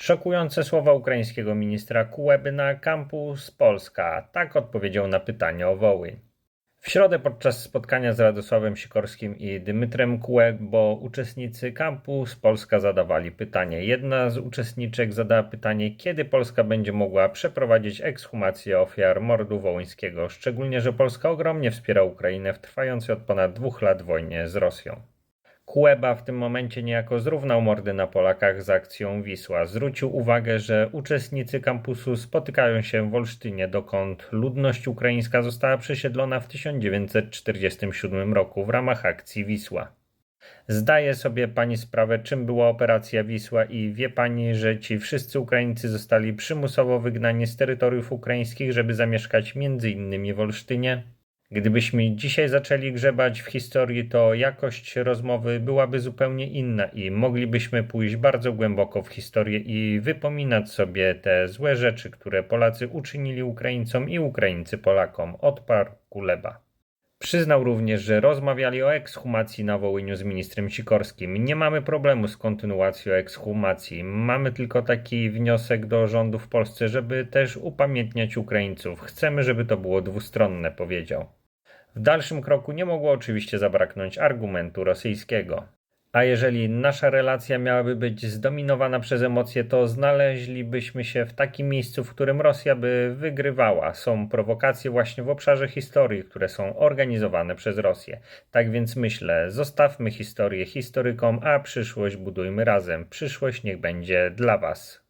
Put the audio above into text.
Szokujące słowa ukraińskiego ministra Kułeby na Campus Polska. Tak odpowiedział na pytanie o Wołyń. W środę podczas spotkania z Radosławem Sikorskim i Dymytrem Kułebo uczestnicy Campus Polska zadawali pytanie. Jedna z uczestniczek zadała pytanie, kiedy Polska będzie mogła przeprowadzić ekshumację ofiar mordu wołyńskiego, szczególnie, że Polska ogromnie wspiera Ukrainę w trwającej od ponad dwóch lat wojnie z Rosją. Kueba w tym momencie niejako zrównał mordy na Polakach z akcją Wisła. Zwrócił uwagę, że uczestnicy kampusu spotykają się w Olsztynie, dokąd ludność ukraińska została przesiedlona w 1947 roku w ramach akcji Wisła. Zdaje sobie pani sprawę, czym była operacja Wisła i wie pani, że ci wszyscy Ukraińcy zostali przymusowo wygnani z terytoriów ukraińskich, żeby zamieszkać między innymi w Olsztynie? Gdybyśmy dzisiaj zaczęli grzebać w historii, to jakość rozmowy byłaby zupełnie inna i moglibyśmy pójść bardzo głęboko w historię i wypominać sobie te złe rzeczy, które Polacy uczynili Ukraińcom i Ukraińcy Polakom, odparł Kuleba. Przyznał również, że rozmawiali o ekshumacji na Wołyniu z ministrem Sikorskim. Nie mamy problemu z kontynuacją ekshumacji. Mamy tylko taki wniosek do rządu w Polsce, żeby też upamiętniać Ukraińców. Chcemy, żeby to było dwustronne, powiedział. W dalszym kroku nie mogło oczywiście zabraknąć argumentu rosyjskiego. A jeżeli nasza relacja miałaby być zdominowana przez emocje, to znaleźlibyśmy się w takim miejscu, w którym Rosja by wygrywała. Są prowokacje właśnie w obszarze historii, które są organizowane przez Rosję. Tak więc myślę, zostawmy historię historykom, a przyszłość budujmy razem. Przyszłość niech będzie dla Was.